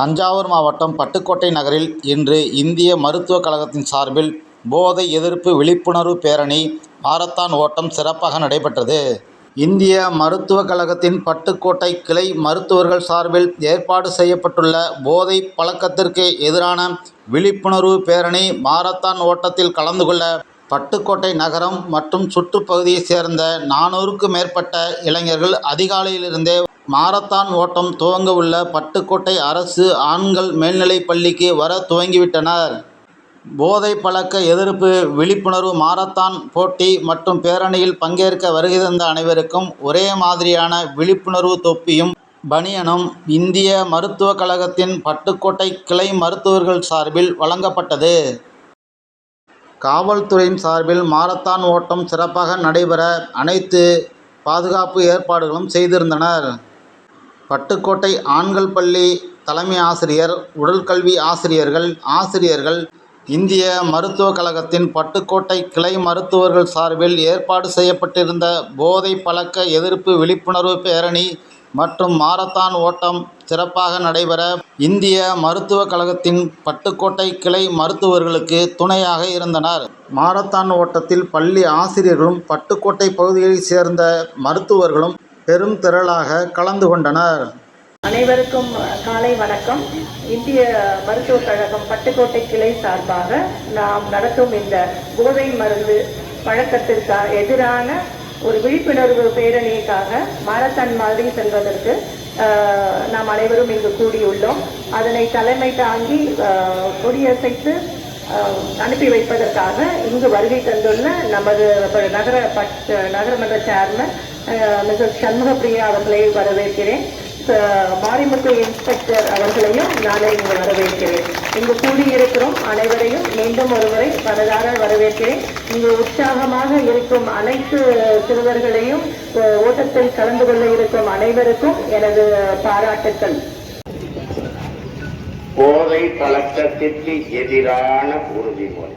தஞ்சாவூர் மாவட்டம் பட்டுக்கோட்டை நகரில் இன்று இந்திய மருத்துவக் கழகத்தின் சார்பில் போதை எதிர்ப்பு விழிப்புணர்வு பேரணி மாரத்தான் ஓட்டம் சிறப்பாக நடைபெற்றது. இந்திய மருத்துவக் கழகத்தின் பட்டுக்கோட்டை கிளை மருத்துவர்கள் சார்பில் ஏற்பாடு செய்யப்பட்டுள்ள போதை பழக்கத்திற்கு எதிரான விழிப்புணர்வு பேரணி மாரத்தான் ஓட்டத்தில் கலந்து கொள்ள பட்டுக்கோட்டை நகரம் மற்றும் சுற்றுப்பகுதியைச் சேர்ந்த நானூறுக்கும் மேற்பட்ட இளைஞர்கள் அதிகாலையிலிருந்தே மாரத்தான் ஓட்டம் துவங்க உள்ள பட்டுக்கோட்டை அரசு ஆண்கள் மேல்நிலைப் பள்ளிக்கு வர துவங்கிவிட்டனர். போதை பழக்க எதிர்ப்பு விழிப்புணர்வு மாரத்தான் போட்டி மற்றும் பேரணியில் பங்கேற்க வருகை தந்த அனைவருக்கும் ஒரே மாதிரியான விழிப்புணர்வு தொப்பியும் பனியனும் இந்திய மருத்துவக் கழகத்தின் பட்டுக்கோட்டை கிளை மருத்துவர்கள் சார்பில் வழங்கப்பட்டது. காவல்துறையின் சார்பில் மாரத்தான் ஓட்டம் சிறப்பாக நடைபெற அனைத்து பாதுகாப்பு ஏற்பாடுகளும் செய்திருந்தனர். பட்டுக்கோட்டை ஆண்கள் பள்ளி தலைமை ஆசிரியர் உடல்கல்வி ஆசிரியர்கள் ஆசிரியர்கள் இந்திய மருத்துவக் கழகத்தின் பட்டுக்கோட்டை கிளை மருத்துவர்கள் சார்பில் ஏற்பாடு செய்யப்பட்டிருந்த போதை பழக்க எதிர்ப்பு விழிப்புணர்வு பேரணி மற்றும் மாரத்தான் ஓட்டம் சிறப்பாக நடைபெற இந்திய மருத்துவக் கழகத்தின் பட்டுக்கோட்டை கிளை மருத்துவர்களுக்கு துணையாக இருந்தனர். மாரத்தான் ஓட்டத்தில் பள்ளி ஆசிரியர்களும் பட்டுக்கோட்டை பகுதியைச் சேர்ந்த மருத்துவர்களும் பெரும் திரளாக கலந்து கொண்டனர். அனைவருக்கும் காலை வணக்கம் இந்திய மருத்துவக் கழகம் பட்டுக்கோட்டை கிளை சார்பாக நாம் நடத்தும் இந்த போதை மருந்து பழக்கத்திற்கு எதிரான ஒரு விழிப்புணர்வு பேரணிக்காக மாரத்தான் மாதிரி செல்வதற்கு ஆஹ், நாம் அனைவரும் இங்கு கூடியுள்ளோம் அதனை தலைமை தாங்கி கொடியசைத்து அனுப்பி வைப்பதற்காக இங்கு வருகை தந்துள்ள நமது நகர பட் நகரமன்ற சேர்மன் மிஸ்ஸஸ் சண்முகப்பிரியா அவர்களை வரவேற்கிறேன். மாரிமுத்து இன்ஸ்பெக்டர் அவர்களையும் நானே இங்கு வரவேற்கிறேன். இங்கு கூடியிருக்கிறோம் அனைவரையும் மீண்டும் ஒருமுறை வரதாக வரவேற்கிறேன். இங்கு உற்சாகமாக இருக்கும் அனைத்து சிறுவர்களையும் ஓட்டத்தில் கலந்து கொள்ள இருக்கும் அனைவருக்கும் எனது பாராட்டுக்கள். போதை பழக்கத்திற்கு எதிரான உறுதிமொழி.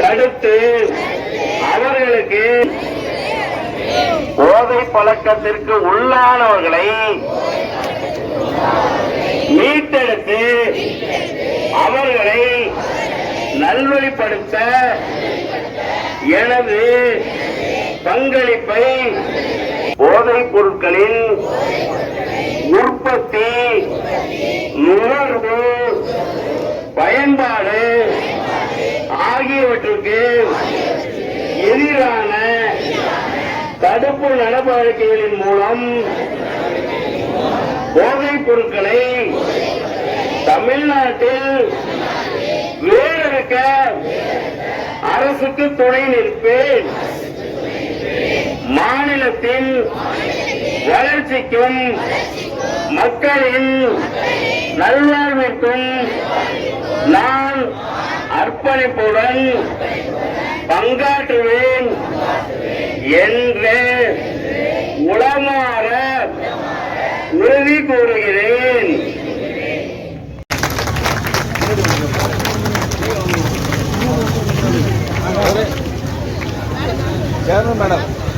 தடுத்து அவர்களுக்கு போதை பழக்கத்திற்கு உள்ளானவர்களை மீட்டெடுத்து அவர்களை நல்வழிப்படுத்த எனது பங்களிப்பை போதைப் பொருட்களின் உற்பத்தி நுகர்வு பயன்பாடு ஆகியவற்றுக்கு எதிரான தடுப்பு நடவடிக்கைகளின் மூலம் போதைப் பொருட்களை தமிழ்நாட்டில் வேறெடுக்க அரசுக்கு துணை நிற்பேன். மாநிலத்தின் வளர்ச்சிக்கும் மக்களின் நல்வாழ்விற்கும் நான் அர்ப்பணிப்புடன் பங்காற்றுவேன் என்று உளமாற உறுதி கூறுகிறேன். விட்டு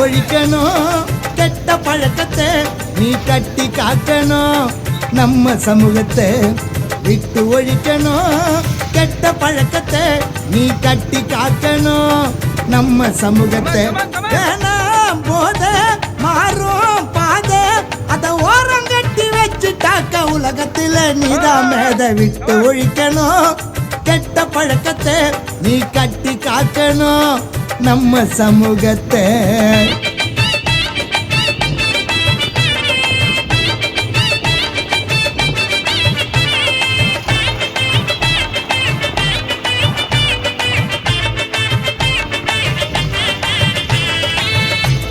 ஒழிக்கணும். கெட்ட பழக்கத்தை நீ கட்டி காக்கணும். நம்ம சமூகத்தை விட்டு ஒழிக்கணும். கெட்ட பழக்கத்தை நீ கட்டி காக்கணும். நம்ம சமூகத்தை வேணாம் போத மாறும் பாத. அத ஓரம் கட்டி வச்சுட்டாக்க உலகத்துல நீதான் மேத. விட்டு ஒழிக்கணும். கெட்ட பழக்கத்தை நீ கட்டி காக்கணும் நம்ம சமூகத்தை.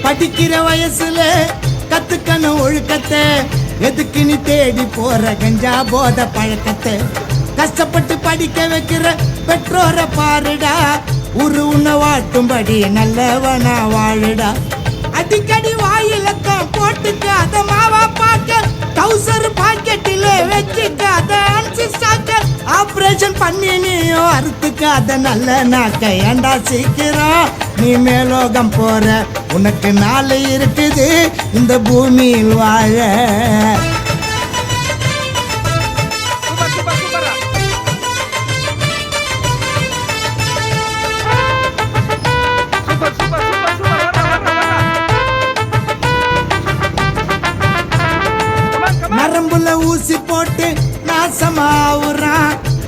படிக்கிற வயசுல கத்துக்கணும் ஒழுக்கத்தை. எதுக்கு நீ தேடி போற கஞ்சா போத பழக்கத்தை? கஷ்டப்பட்டு படிக்க வைக்கிற பெற்றோரை பாருடா. உரு உன்னை வாட்டும்படி நல்லவனா வாழுடா. அடிக்கடி வாயிலக்கம் போட்டுக்காத மாவா பாக்க டவுசர் பாக்கெட்டில வச்சுக்காத அன்சிஸ்டாக்கர் ஆப்ரேஷன் பண்ணி நீயும் அறுத்துக்காத நல்ல நாக்க ஏண்டா சீக்கிரம்? நீ மேலோகம் போற உனக்கு நாள் இருக்குது இந்த பூமியில் வாழ.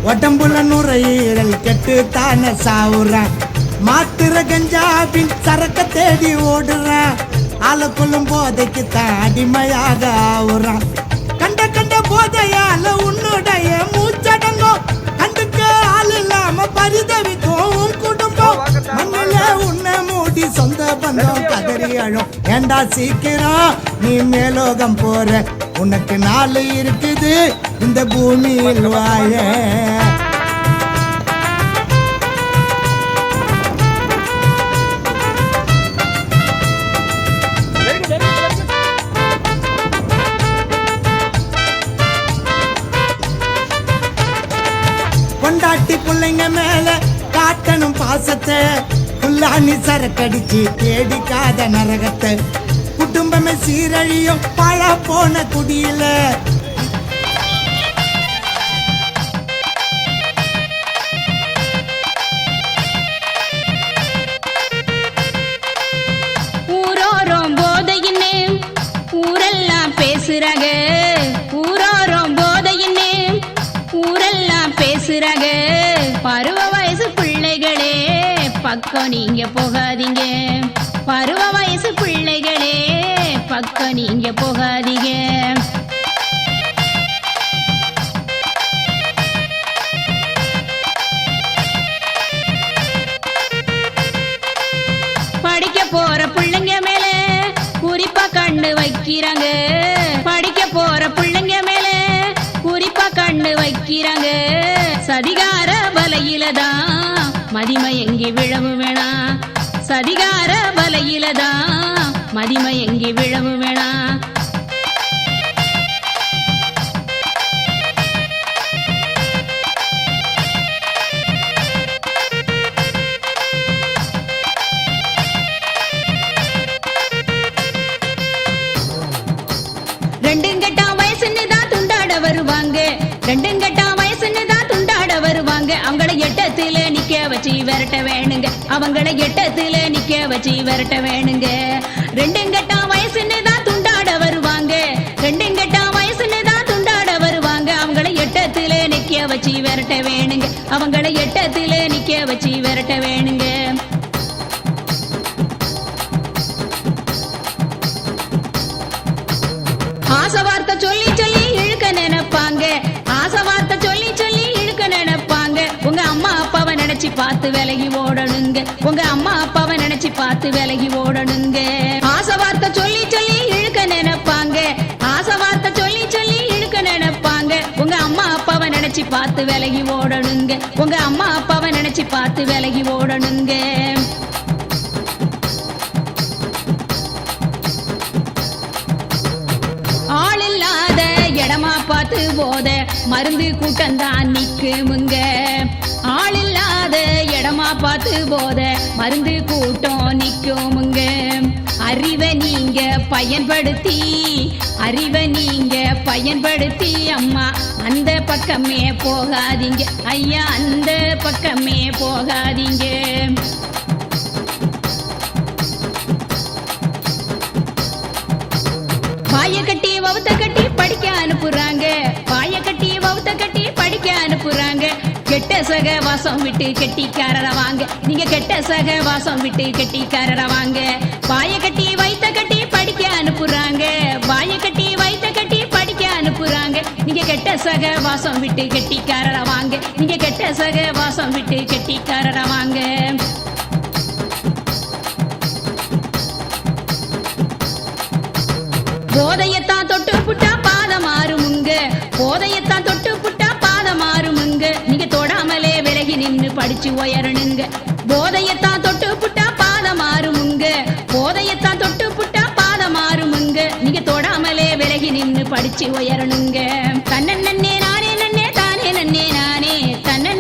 உடம்புல நுரையீரல் கெட்டு தானே சாவுறான் மாத்திர கஞ்சாபின் சரக்க தேடி ஓடுறான் ஆளக்குள்ளும் போதைக்கு தான் அடிமையாக ஆவுறான் கண்ட கண்ட போதையால உன்னுடைய மூச்சடங்கோ. கண்டுக்க ஆள் இல்லாம பரிதவிக்கும் குடும்பம். மண்ணில உன்னை மூடி சொந்த பந்தம் கதறி அழும். ஏண்டா சீக்கிரம் நீ மேலோகம் போற? உனக்கு நாள் இருக்குது. இந்த பூமியில் வாழ. கொண்டாட்டி பிள்ளைங்க மேல காட்டணும் பாசத்தை. புல்லாணி சரக்கடிச்சு தேடிக்காத நரகத்தை. குடும்பமே சீரழியும் பழ போன குடியில. பக்கம் நீங்க போகாதீங்க. பருவ வயசு பிள்ளைகளே பக்கம் நீங்க போகாதீங்க. படிக்க போற பிள்ளைங்க மேல குறிப்பா கண்ணு வைக்கிறாங்க. படிக்க போற பிள்ளைங்க மேல குறிப்பா கண்ணு வைக்கிறாங்க. சதிகார வலையில தான் மதிமை எங்கே விழவு வேணாம் சதிகார வலையில தான் மதிமை வச்சு விரட்ட வேணுங்க. அவங்கள எட்டத்துல நிக்க வச்சு விரட்ட வேணுங்க. ரெண்டுங்கட்டா வயசுன்னு தான் துண்டாட வருவாங்க. ரெண்டுங்கட்டா வயசுன்னு தான் துண்டாட வருவாங்க. அவங்கள எட்டத்துல நிக்க வச்சு விரட்ட வேணுங்க. அவங்கள எட்டத்துல நிக்க வச்சு விரட்ட வேணுங்க. நினைச்சு பார்த்து விலகி ஓடணுங்க. உங்க அம்மா அப்பாவை நினைச்சு பார்த்து விலகி ஓடணுங்க. ஆசை வார்த்தை சொல்லி சொல்லி இழுக்க நினைப்பாங்க. ஆசை வார்த்தை சொல்லி சொல்லி இழுக்க நினைப்பாங்க. உங்க அம்மா அப்பாவை நினைச்சு பார்த்து விலகி ஓடணுங்க. உங்க அம்மா அப்பாவை நினைச்சு பார்த்து விலகி ஓடணுங்க. ஆள் இல்லாத இடமா பார்த்து போத மருந்து கூட்டம் தான் நிக்குமுங்க. போத மருந்து கூட்டம் நிற்குமுங்க அறிவை நீங்க பயன்படுத்தி அறிவை நீங்க பயன்படுத்தி அம்மா அந்த பக்கமே போகாதீங்க. ஐயா அந்த பக்கமே போகாதீங்க. பாய கட்டி வவுத்த கட்டி படிக்க அனுப்புறாங்க. பாய கட்டி வவுத்த கட்டி படிக்க அனுப்புறாங்க. கெட்ட சக வாசம் விட்டு கெட்டிக்காரர வாங்க. நீங்க கெட்ட சக வாசம் விட்டு கெட்டிக்காரர வாங்க. வாய கட்டி வைத்த கட்டி படிக்க அனுப்புறாங்க. வாய கட்டி வைத்த கட்டி படிக்க அனுப்புறாங்க. நீங்க கெட்ட சக வாசம் விட்டு கெட்டிக்காரர வாங்க. நீங்க கெட்ட சக வாசம் விட்டு கெட்டிக்காரர வாங்க. போதையத்தான் தொட்டு புட்டா பாதம் மாறுமுங்க போதையத்தான் தொட்டு புட்டா நின்னு படிச்சு உயரணுங்க. போதையத்தான் தொட்டு புட்டா பாதம் மாறுமுங்க போதையத்தான் தொட்டு புட்டா பாதம் மாறுமுங்க நீங்க தொடாமலே விலகி நின்னு படிச்சு உயரணுங்க. தன்னே நானே நன்னே தானே நன்னே நானே. தன்னே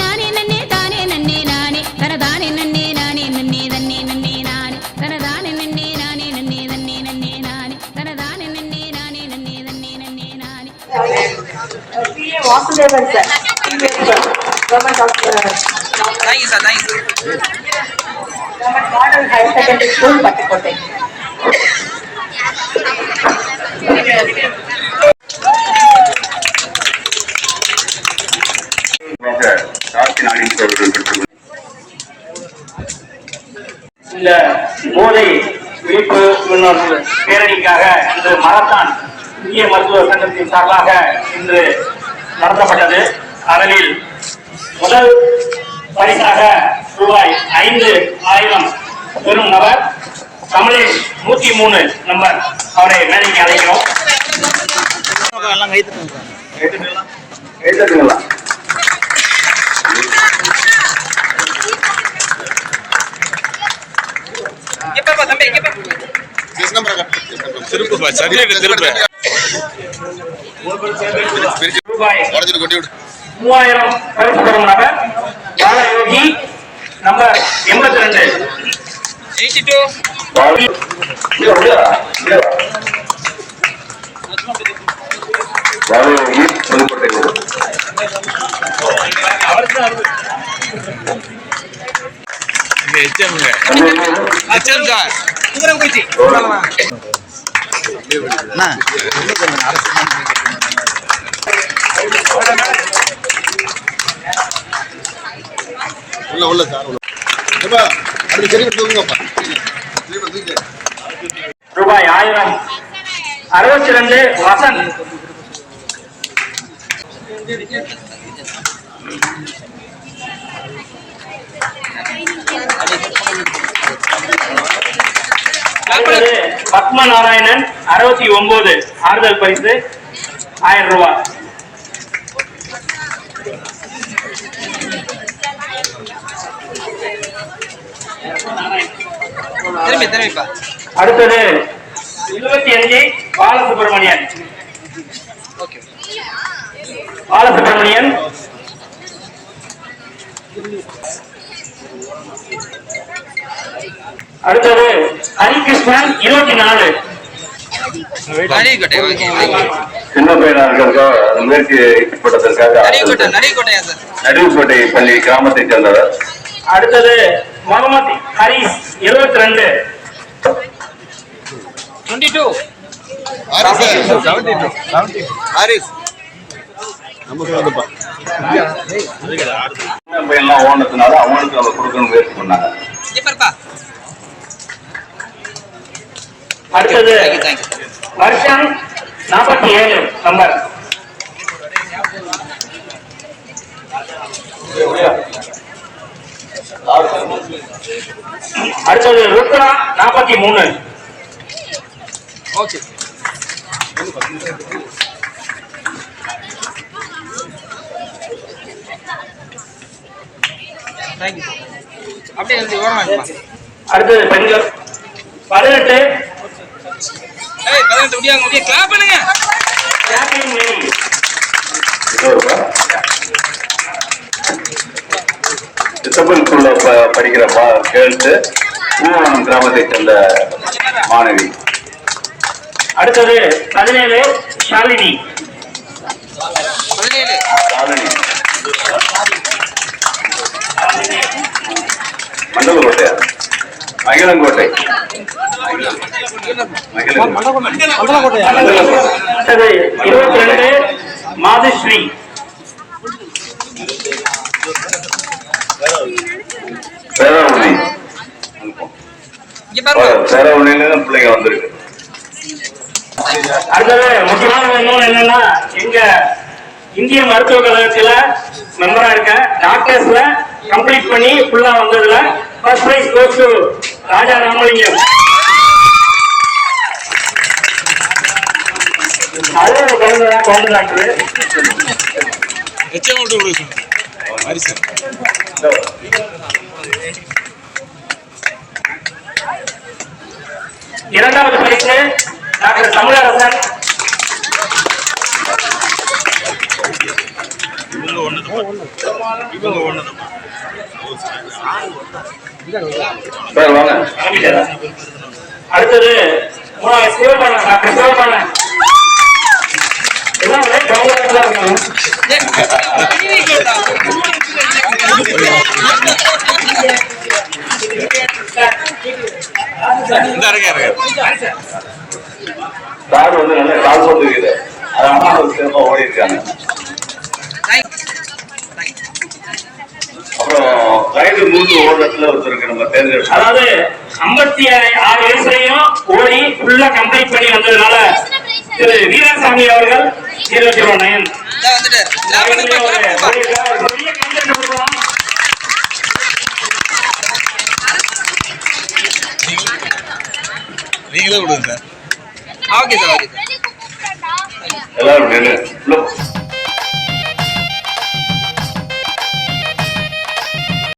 நானே நன்னே தானே நன்னே நானே. தனதானே நன்னே நானே நன்னே தன்னே நன்னே நானே. தனதானே நன்னே நானே நன்னே தன்னே நன்னே நானே. தனதானே நன்னே நானே நன்னே தன்னே நன்னே நானே. P A Vasudevan sir. Government of thank you sir thank you government model higher secondary school Pattukkottai இந்த போதை விழிப்பு பேரணிக்காக இன்று மரத்தான் இந்திய மருத்துவ சங்கத்தின் சார்பாக இன்று நடத்தப்பட்டது. அதனில் முதல் பரிசாக ரூபாய் ஐந்து ஆயிரம் பெறும் நபர் தமிழில் நூத்தி மூணு நம்பர் அவரை மேடைக்கு அழைக்கிறோம். திருப்பு ரூபாய் உடஞ்சிட்டு கொட்டி விடு. மூவாயிரம் பரிசு நபர் பாலயோகி நம்பர் எண்பத்தி ரெண்டு எயிட்டி டூ இங்க உள்ள உள்ள சார் உள்ள. அப்படி சரி தூங்குங்கப்பா. ரூபாய் ஆயிரம். அறுபத்தி ரெண்டு வசன் பத்ம நாராயணன் அறுபத்தி ஒன்பது ஆறுதல் பரிசு ஆயிரம் ரூபாய். திரும்பி திரும்பிப்பா அடுத்தது இருபத்தி அஞ்சு பாலசுப்ரமணியன். ஓகே. பாலசுப்ரமணியன். அடுத்தது ஹரிகிருஷ்ணன் இருபத்தி நாலு. சின்ன பையனாக முயற்சி ஈடுபட்டதற்காக நடுவுக்கோட்டை பள்ளி கிராமத்தைச் சேர்ந்தவர். அடுத்தது முகமது ஹரிஸ் இருபத்தி ரெண்டு டுவெண்ட்டி டூ ஓனதுனால அவனுக்கு நம்ம கொடுக்கணும் முயற்சி பண்ணாங்க. அடுத்தது வருஷம் நாற்பத்தி ஏழு நம்பர். அடுத்தது ருத்ரா நாற்பத்தி மூணு. ஓகே. அப்படியே அடுத்தது பெண்கள். பதினெட்டு. பதினெட்டு முடியாங்க முடிய கிளாப் பண்ணுங்க. மேரி. சித்தப்பன்குள்ள ப- படிக்கிற கேர்ள்ஸ் பூவனம் கிராமத்தை சேர்ந்த மாணவி. அடுத்தது பதினேழு ஷாலினி. ஷாலினி. மண்டலக்கோட்டை மகிழங்கோட்டை இருபத்தி ரெண்டு மாதுஸ்ரீ. பேரவணி இங்க பாருங்க. பேரவணின்னு பிள்ளைங்க வந்திருக்கு. அடுத்தது முக்கியமான இன்னொன்று என்னன்னா எங்க இந்திய மருத்துவக் கழகத்துல மெம்பரா இருக்க டாக்டர்ஸ்ல கம்ப்ளீட் பண்ணி ஃபுல்லா வந்ததுல first prize goes to Raja Ramalingam. ஒரு குழந்தை தான் குழந்தை டாக்டர் இரண்டாவது பரிசு டாக்டர் தமிழரசன். இவங்க இவங்க ஒண்ணுதுமா ஆரம்பிச்சாரா? அடுத்தது மூணாவது சிவபாலன் டாக்டர் சிவபாலன். எல்லாம் கவலையா தான் இருக்காங்க? சார் வந்து நல்ல கால் போட்டுருக்குது. அது அம்மா சிறப்பா ஓடி இருக்காங்க அப்புறம் ரைடு மூன்று ஓடுறதுல ஒருத்தருக்கு நம்ம தேர்ந்தெடுத்தோம் அதாவது ஐம்பத்தி ஆறு வயசுலயும் ஓடி ஃபுல்லா கம்ப்ளீட் பண்ணி வந்ததுனால திரு வீரசாமி அவர்கள் ஜீரோ ஜீரோ நைன். நீங்களே விடுங்க சார் ஓகே எல்லாரும் நின்னு. உள்ள போ.